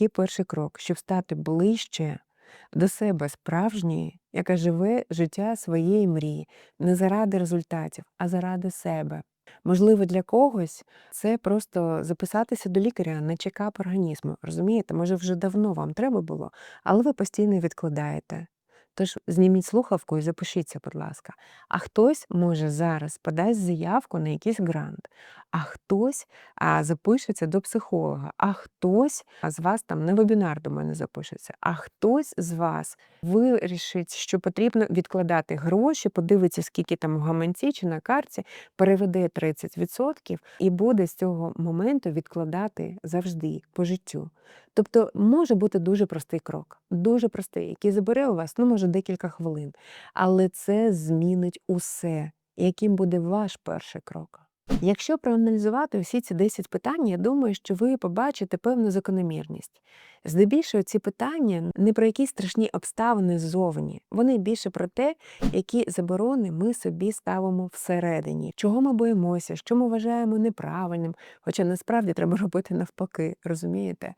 який перший крок, щоб стати ближче до себе справжньої, яка живе життя своєї мрії, не заради результатів, а заради себе. Можливо, для когось це просто записатися до лікаря на чекап організму. Розумієте, може, вже давно вам треба було, але ви постійно відкладаєте. Тож зніміть слухавку і запишіться, будь ласка. А хтось може зараз подасть заявку на якийсь грант, а хтось а, запишеться до психолога, а хтось з вас там на вебінар до мене запишеться, а хтось з вас вирішить, що потрібно відкладати гроші, подивиться, скільки там в гаманці чи на карті, переведе 30% і буде з цього моменту відкладати завжди по життю. Тобто може бути дуже простий крок, дуже простий, який забере у вас, ну, може, декілька хвилин. Але це змінить усе, яким буде ваш перший крок. Якщо проаналізувати усі ці 10 питань, я думаю, що ви побачите певну закономірність. Здебільшого ці питання не про якісь страшні обставини ззовні, вони більше про те, які заборони ми собі ставимо всередині, чого ми боїмося, що ми вважаємо неправильним, хоча насправді треба робити навпаки, розумієте?